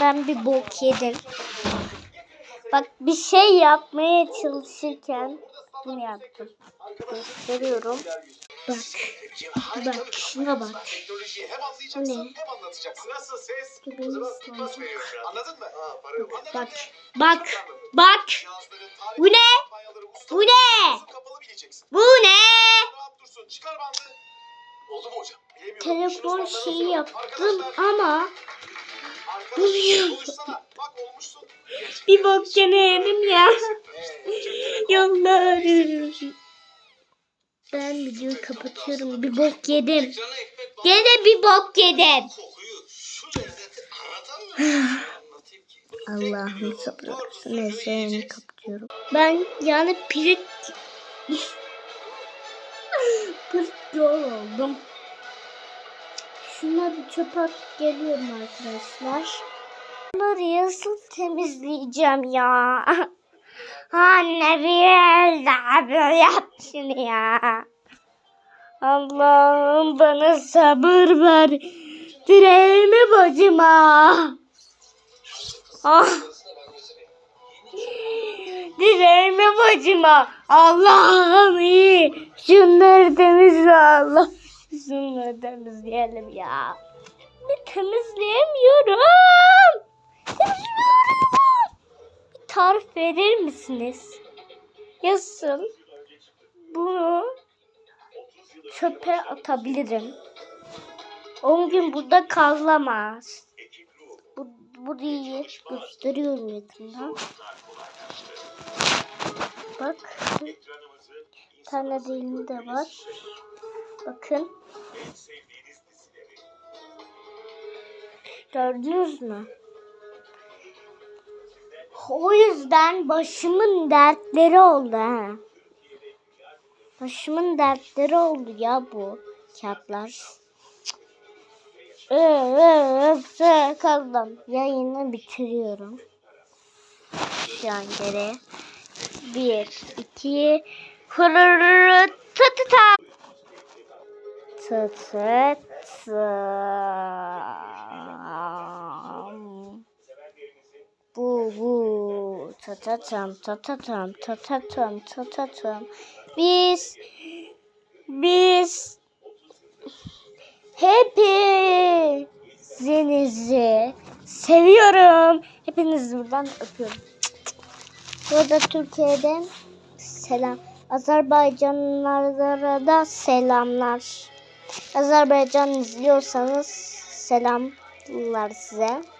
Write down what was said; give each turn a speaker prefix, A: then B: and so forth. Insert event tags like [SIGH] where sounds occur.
A: Ben bir bok yedim. Bak bir şey yapmaya çalışırken bunu yaptım. Gösteriyorum. Bak. Bak şuna bak. Bu ne? Bak. Bak. Bak. Bu ne? Bu ne? Bu ne? Telefon şeyi yaptım ama
B: Gerçekten
A: bir bok gene yedim ya.
B: Evet,
A: Yollarım. Ben videoyu kapatıyorum. Bir bok yedim. Gene bir bok yedim. Allah'ım. Neyse yani kapatıyorum. Ben yani pirit [LAUGHS] pirit yol oldum. Şunları bir çöpe atıp geliyorum arkadaşlar. Bunları nasıl temizleyeceğim ya? [LAUGHS] Anne bir daha böyle yap şunu ya. Allah'ım bana sabır ver. Direğimi bacıma. Ah. Direğime bacıma. Allah'ım iyi. Şunları temizle Allah. Şunları temizleyelim ya. Bir temizleyemiyorum. Temizleyemiyorum. Bir tarif verir misiniz? Yazın. Bunu çöpe atabilirim. 10 gün burada kalamaz. Bu, burayı gösteriyorum yakından. Bak. Bir tane de var. Bakın. Gördünüz mü? O yüzden başımın dertleri oldu ha. Başımın dertleri oldu ya bu kağıtlar. Öf, kaldım. Yayını bitiriyorum. Şu an geri. Bir, iki, hırırırı, tı tı. Tı tı tam. Bu bu. Ta ta tam, ta ta tam, ta ta tam, ta ta tam. Biz, biz hepinizi seviyorum. Hepinizi buradan öpüyorum. Burada Türkiye'den selam. Azerbaycanlılara da selamlar. Azerbaycan izliyorsanız selamlar size.